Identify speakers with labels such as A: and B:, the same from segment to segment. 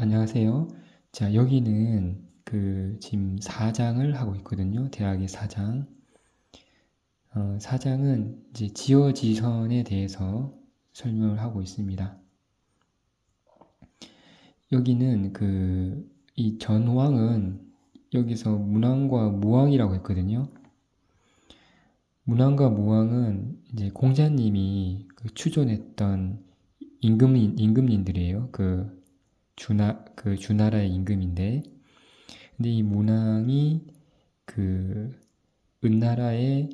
A: 안녕하세요. 자, 여기는 그 지금 사장을 하고 있거든요. 대학의 사장. 어, 사장은 이제 지어지선에 대해서 설명을 하고 있습니다. 여기는 그 이 전왕은 여기서 문왕과 무왕이라고 했거든요. 문왕과 무왕은 이제 공자님이 그 추존했던 임금인 임금님들이에요. 그 주나 그 주나라의 임금인데, 근데 이 문왕이 그 은나라의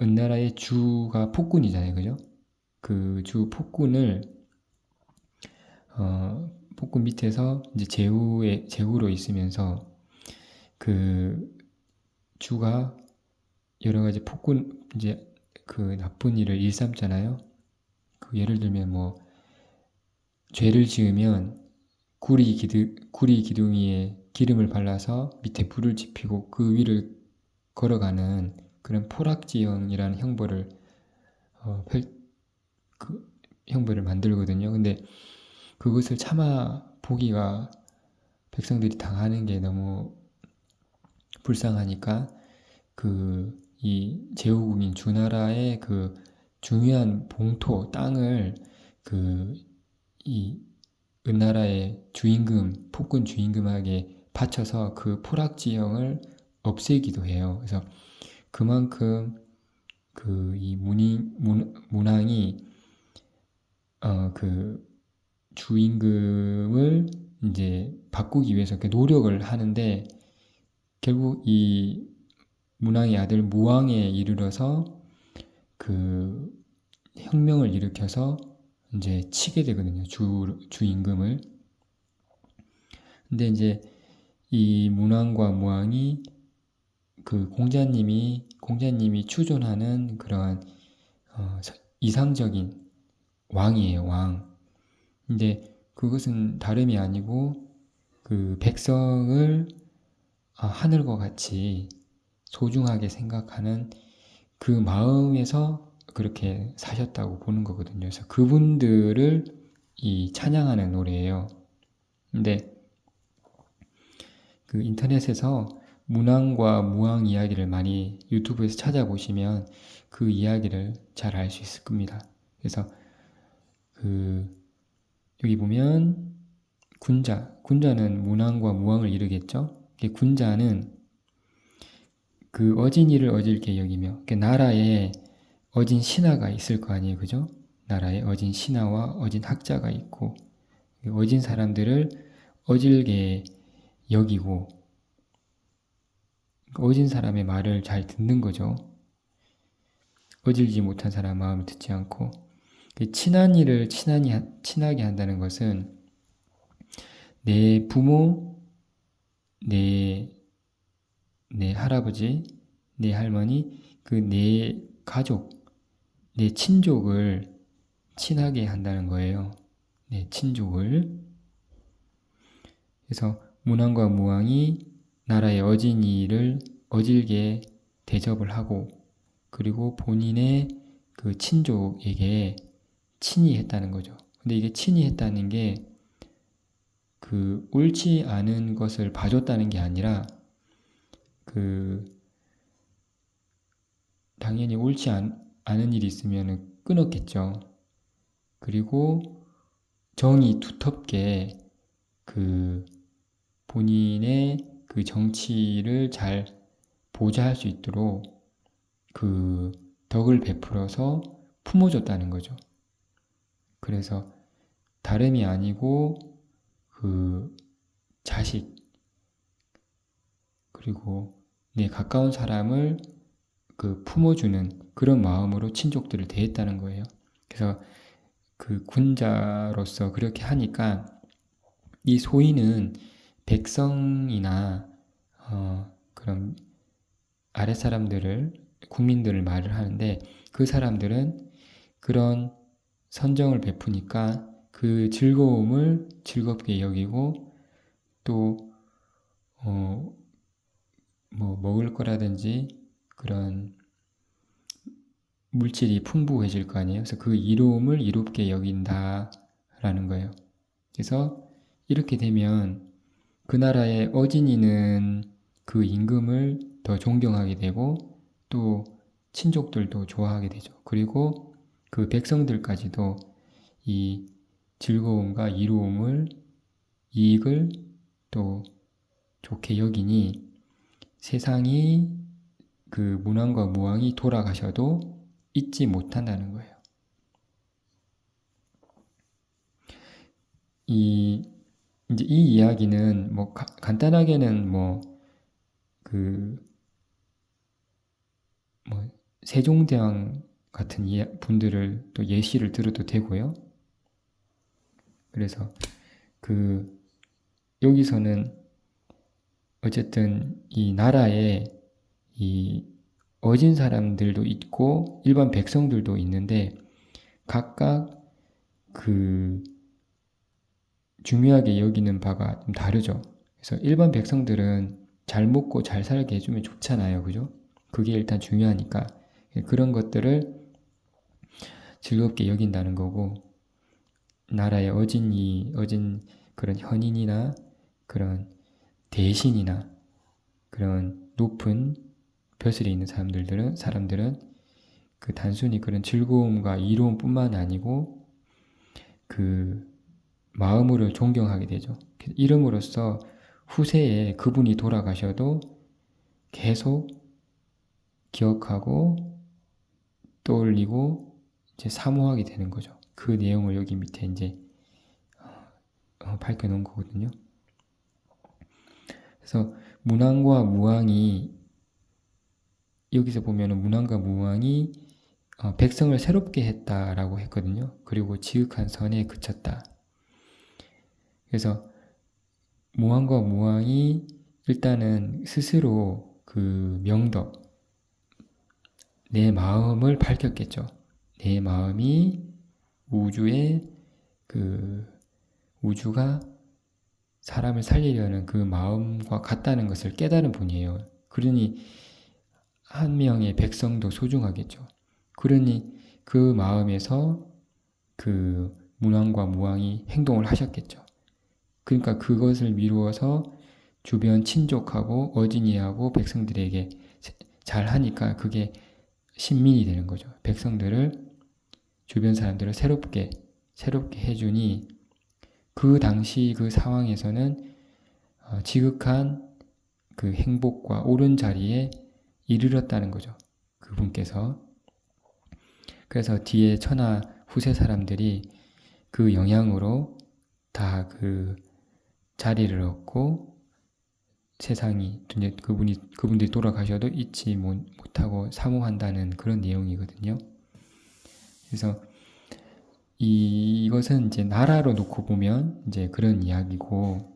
A: 은나라의 주가 폭군이잖아요, 그죠? 그 주 폭군을 어, 폭군 밑에서 이제 제후의 제후로 있으면서 그 주가 여러 가지 폭군 이제 그 나쁜 일을 일삼잖아요. 그 예를 들면 뭐 죄를 지으면 구리 기둥 구리 기둥이에 기름을 발라서 밑에 불을 지피고 그 위를 걸어가는 그런 포락지형이라는 형벌을 어, 펼, 그 형벌을 만들거든요. 근데 그것을 참아 보기가 백성들이 당하는 게 너무 불쌍하니까 그 이 제후국인 주나라의 그 중요한 봉토 땅을 그 이 은나라의 주임금 폭군 주임금에게 바쳐서 그 포락 지형을 없애기도 해요. 그래서 그만큼 그 이 문인 문, 문왕이 어 그 주임금을 이제 바꾸기 위해서 노력을 하는데 결국 이 문왕의 아들 무왕에 이르러서 그 혁명을 일으켜서 이제 치게 되거든요. 주 주임금을. 근데 이제 이 문왕과 무왕이 그 공자님이 공자님이 추존하는 그러한 어, 이상적인 왕이에요. 왕. 근데 그것은 다름이 아니고 그 백성을 아, 하늘과 같이 소중하게 생각하는 그 마음에서 그렇게 사셨다고 보는 거거든요. 그래서 그분들을 이 찬양하는 노래예요. 근데 그 인터넷에서 문왕과 무왕 이야기를 많이 유튜브에서 찾아보시면 그 이야기를 잘 알 수 있을 겁니다. 그래서 그 여기 보면 군자, 군자는 문왕과 무왕을 이루겠죠. 군자는 그 어진이를 어질게 여기며 나라에 어진 신하가 있을 거 아니에요, 그죠? 나라에 어진 신하와 어진 학자가 있고 어진 사람들을 어질게 여기고 어진 사람의 말을 잘 듣는 거죠. 어질지 못한 사람 마음을 듣지 않고 그 친한 일을 친하니, 친하게 한다는 것은 내 부모, 내, 내 할아버지, 내 할머니, 그 내 가족, 내 친족을 친하게 한다는 거예요. 내 친족을. 그래서 문왕과 무왕이 나라의 어진이를 어질게 대접을 하고 그리고 본인의 그 친족에게 친이했다는 거죠. 근데 이게 친이했다는 게 그 옳지 않은 것을 봐줬다는 게 아니라 그 당연히 옳지 않, 않은 일이 있으면 끊었겠죠. 그리고 정이 두텁게 그 본인의 그 정치를 잘 보좌할 수 있도록 그 덕을 베풀어서 품어줬다는 거죠. 그래서 다름이 아니고 그 자식 그리고 내 가까운 사람을 그 품어주는 그런 마음으로 친족들을 대했다는 거예요. 그래서 그 군자로서 그렇게 하니까 이 소인은 백성이나 어 그런 아래 사람들을 국민들을 말을 하는데 그 사람들은 그런 선정을 베푸니까 그 즐거움을 즐겁게 여기고 또, 어, 뭐, 먹을 거라든지 그런 물질이 풍부해질 거 아니에요. 그래서 그 이로움을 이롭게 여긴다라는 거예요. 그래서 이렇게 되면 그 나라의 어진이는 그 임금을 더 존경하게 되고 또 친족들도 좋아하게 되죠. 그리고 그 백성들까지도 이 즐거움과 이로움을 이익을 또 좋게 여기니 세상이 그 문왕과 무왕이 돌아가셔도 잊지 못한다는 거예요. 이 이제 이 이야기는 뭐 가, 간단하게는 뭐그 뭐 세종대왕 같은 분들을 또 예시를 들어도 되고요. 그래서 그 여기서는 어쨌든 이 나라에 이 어진 사람들도 있고 일반 백성들도 있는데 각각 그 중요하게 여기는 바가 좀 다르죠. 그래서 일반 백성들은 잘 먹고 잘 살게 해주면 좋잖아요. 그죠? 그게 일단 중요하니까. 그런 것들을 즐겁게 여긴다는 거고, 나라의 어진이, 어진 그런 현인이나 그런 대신이나 그런 높은 벼슬에 있는 사람들은, 사람들은 그 단순히 그런 즐거움과 이로움뿐만 아니고 그 마음으로 존경하게 되죠. 이름으로써 후세에 그분이 돌아가셔도 계속 기억하고 떠올리고 이제 사모하게 되는 거죠. 그 내용을 여기 밑에 이제 어, 밝혀 놓은 거거든요. 그래서 문왕과 무왕이 여기서 보면은 문왕과 무왕이 어, 백성을 새롭게 했다라고 했거든요. 그리고 지극한 선에 그쳤다. 그래서 무왕과 무왕이 일단은 스스로 그 명덕, 내 마음을 밝혔겠죠. 내 마음이 우주의 그 우주가 사람을 살리려는 그 마음과 같다는 것을 깨달은 분이에요. 그러니 한 명의 백성도 소중하겠죠. 그러니 그 마음에서 그 문왕과 무왕이 행동을 하셨겠죠. 그러니까 그것을 미루어서 주변 친족하고 어진이하고 백성들에게 잘 하니까 그게 신민이 되는 거죠. 백성들을 주변 사람들을 새롭게 새롭게 해주니 그 당시 그 상황에서는 어, 지극한 그 행복과 옳은 자리에 이르렀다는 거죠. 그분께서 그래서 뒤에 천하 후세 사람들이 그 영향으로 다 그 자리를 얻고 세상이 그분이 그분들이 돌아가셔도 잊지 못하고 사모한다는 그런 내용이거든요. 그래서 이, 이것은 이제 나라로 놓고 보면 이제 그런 이야기고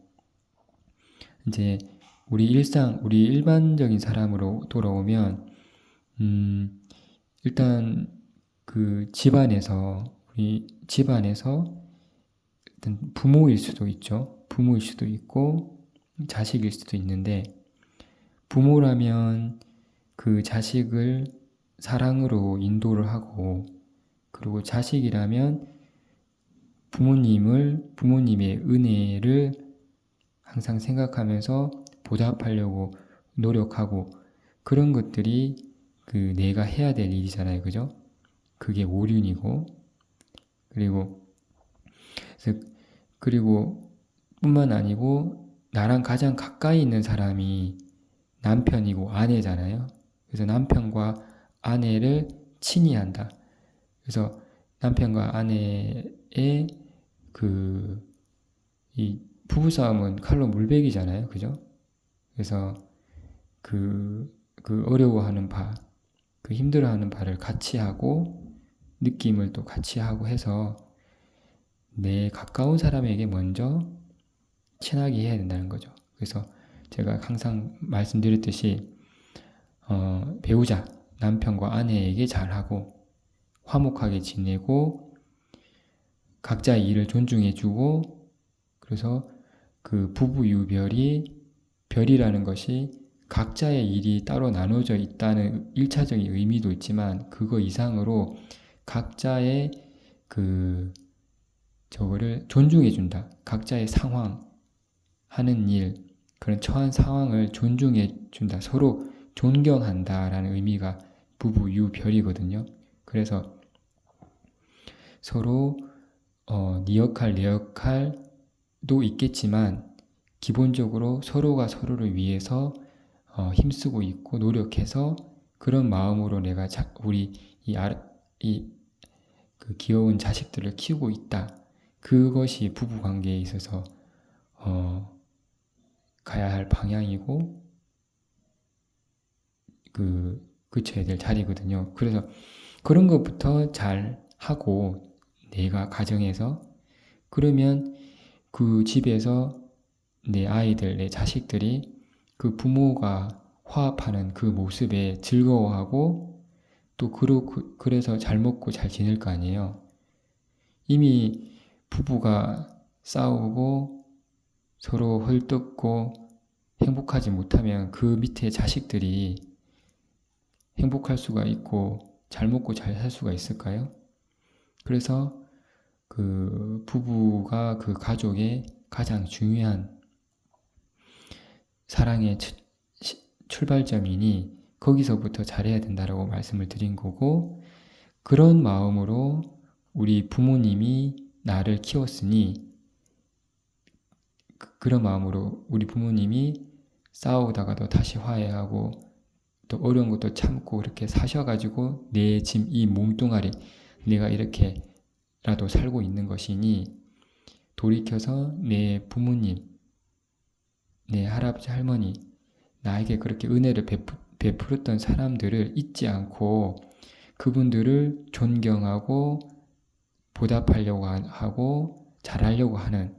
A: 이제 우리 일상 우리 일반적인 사람으로 돌아오면 음 일단 그 집안에서 우리 집안에서 부모일 수도 있죠. 부모일 수도 있고 자식일 수도 있는데 부모라면 그 자식을 사랑으로 인도를 하고 그리고 자식이라면 부모님을 부모님의 은혜를 항상 생각하면서 보답하려고 노력하고 그런 것들이 그 내가 해야 될 일이잖아요. 그죠? 그게 오륜이고 그리고 그리고 뿐만 아니고 나랑 가장 가까이 있는 사람이 남편이고 아내잖아요. 그래서 남편과 아내를 친히 한다. 그래서 남편과 아내의 그 이 부부싸움은 칼로 물베기잖아요. 그죠? 그래서 그, 그 어려워하는 바, 그 힘들어하는 바를 같이 하고 느낌을 또 같이 하고 해서 내 가까운 사람에게 먼저 친하게 해야 된다는 거죠. 그래서 제가 항상 말씀드렸듯이 어, 배우자, 남편과 아내에게 잘하고 화목하게 지내고 각자의 일을 존중해주고 그래서 그 부부 유별이 별이라는 것이 각자의 일이 따로 나눠져 있다는 일차적인 의미도 있지만 그거 이상으로 각자의 그 저거를 존중해 준다. 각자의 상황, 하는 일, 그런 처한 상황을 존중해 준다. 서로 존경한다라는 의미가 부부 유별이거든요. 그래서 서로 어, 네 역할, 내 역할도 있겠지만 기본적으로 서로가 서로를 위해서 어, 힘쓰고 있고 노력해서 그런 마음으로 내가 자, 우리 이, 아, 이그 귀여운 자식들을 키우고 있다. 그것이 부부 관계에 있어서 어, 가야 할 방향이고 그 그쳐야 될 자리거든요. 그래서 그런 것부터 잘 하고 내가 가정에서 그러면 그 집에서 내 아이들, 내 자식들이 그 부모가 화합하는 그 모습에 즐거워하고 또 그러, 그래서 잘 먹고 잘 지낼 거 아니에요. 이미 부부가 싸우고 서로 헐뜯고 행복하지 못하면 그 밑에 자식들이 행복할 수가 있고 잘 먹고 잘 살 수가 있을까요? 그래서 그 부부가 그 가족의 가장 중요한 사랑의 출발점이니 거기서부터 잘해야 된다라고 말씀을 드린 거고 그런 마음으로 우리 부모님이 나를 키웠으니 그, 그런 마음으로 우리 부모님이 싸우다가도 다시 화해하고 또 어려운 것도 참고 이렇게 사셔가지고 내 짐 이 몸뚱아리 내가 이렇게라도 살고 있는 것이니 돌이켜서 내 부모님, 내 할아버지 할머니 나에게 그렇게 은혜를 베푸, 베풀었던 사람들을 잊지 않고 그분들을 존경하고 보답하려고 하고 잘하려고 하는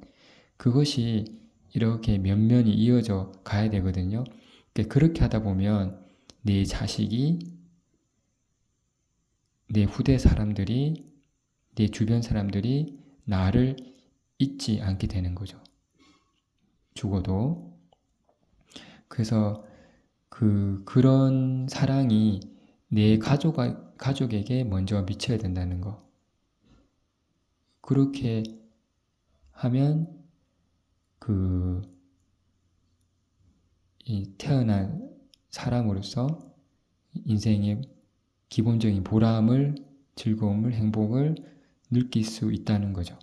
A: 그것이 이렇게 면면이 이어져 가야 되거든요. 그러니까 그렇게 하다 보면 내 자식이 내 후대 사람들이 내 주변 사람들이 나를 잊지 않게 되는 거죠. 죽어도 그래서 그 그런 사랑이 내 가족 가족에게 먼저 미쳐야 된다는 거. 그렇게 하면 그, 이 태어난 사람으로서 인생의 기본적인 보람을, 즐거움을, 행복을 느낄 수 있다는 거죠.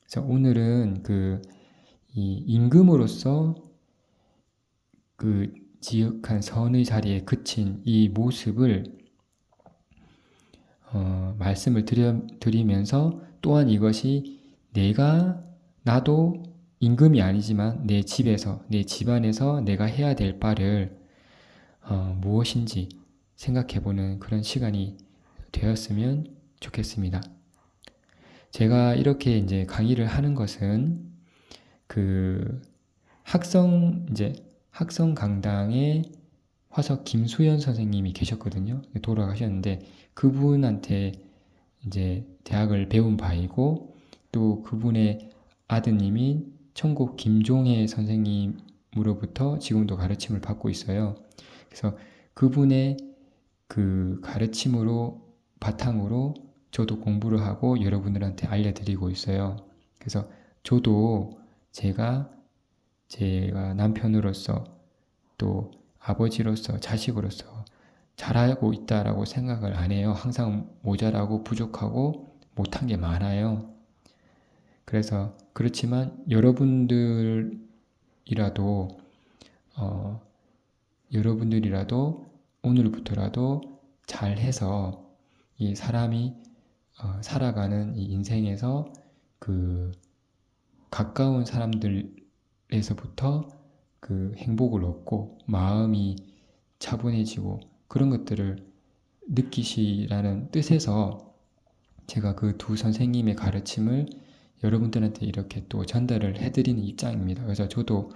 A: 그래서 오늘은 그, 이 임금으로서 그 지역한 선의 자리에 그친 이 모습을 어, 말씀을 드려, 드리면서 또한 이것이 내가 나도 임금이 아니지만 내 집에서, 내 집안에서 내가 해야 될 바를 어, 무엇인지 생각해 보는 그런 시간이 되었으면 좋겠습니다. 제가 이렇게 이제 강의를 하는 것은 그 학성, 이제 학성 강당에 화석 김수현 선생님이 계셨거든요. 돌아가셨는데 그분한테 이제 대학을 배운 바이고 또 그분의 아드님인 천국 김종혜 선생님으로부터 지금도 가르침을 받고 있어요. 그래서 그분의 그 가르침으로 바탕으로 저도 공부를 하고 여러분들한테 알려드리고 있어요. 그래서 저도 제가 제가 남편으로서 또 아버지로서 자식으로서 잘하고 있다라고 생각을 안 해요. 항상 모자라고 부족하고 못한 게 많아요. 그래서 그렇지만 여러분들이라도 어, 여러분들이라도 오늘부터라도 잘해서 이 사람이 어, 살아가는 이 인생에서 그 가까운 사람들에서부터 그 행복을 얻고 마음이 차분해지고 그런 것들을 느끼시라는 뜻에서 제가 그 두 선생님의 가르침을 여러분들한테 이렇게 또 전달을 해드리는 입장입니다. 그래서 저도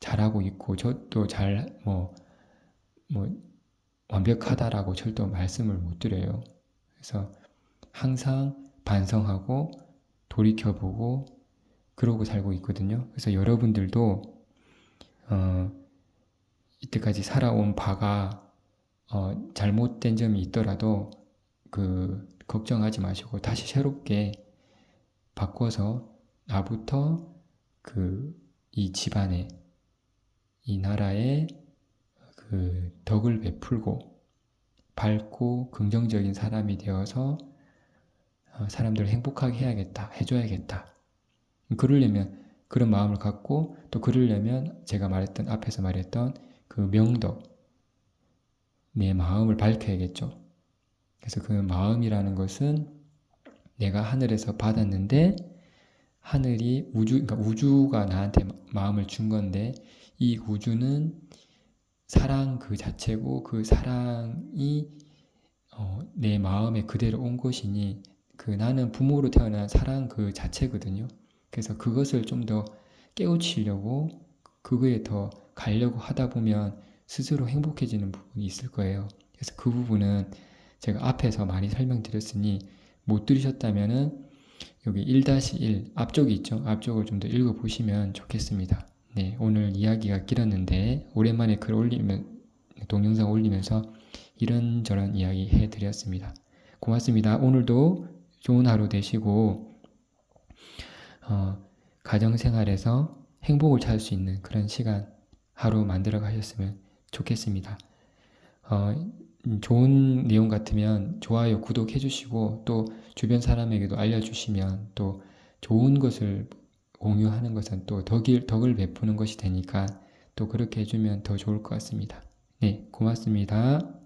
A: 잘하고 있고 저도 잘뭐뭐 완벽하다라고 절대 말씀을 못 드려요. 그래서 항상 반성하고 돌이켜보고 그러고 살고 있거든요. 그래서 여러분들도 어, 이때까지 살아온 바가 어, 잘못된 점이 있더라도 그 걱정하지 마시고 다시 새롭게 바꿔서 나부터 그 이 집안에 이 나라에 그 덕을 베풀고 밝고 긍정적인 사람이 되어서 어, 사람들을 행복하게 해야겠다, 해줘야겠다. 그러려면 그런 마음을 갖고 또 그러려면 제가 말했던 앞에서 말했던 그 명덕 내 마음을 밝혀야겠죠. 그래서 그 마음이라는 것은 내가 하늘에서 받았는데 하늘이 우주 그러니까 우주가 나한테 마음을 준 건데 이 우주는 사랑 그 자체고 그 사랑이 어, 내 마음에 그대로 온 것이니 그 나는 부모로 태어난 사랑 그 자체거든요. 그래서 그것을 좀 더 깨우치려고 그거에 더 가려고 하다 보면 스스로 행복해지는 부분이 있을 거예요. 그래서 그 부분은 제가 앞에서 많이 설명드렸으니 못 들으셨다면은 여기 1-1 앞쪽이 있죠. 앞쪽을 좀 더 읽어 보시면 좋겠습니다. 네, 오늘 이야기가 길었는데 오랜만에 글 올리면 동영상 올리면서 이런저런 이야기 해 드렸습니다. 고맙습니다. 오늘도 좋은 하루 되시고 어, 가정생활에서 행복을 찾을 수 있는 그런 시간 하루 만들어 가셨으면 좋겠습니다. 어, 음, 좋은 내용 같으면 좋아요, 구독해 주시고 또 주변 사람에게도 알려주시면 또 좋은 것을 공유하는 것은 또 덕을, 덕을 베푸는 것이 되니까 또 그렇게 해주면 더 좋을 것 같습니다. 네, 고맙습니다.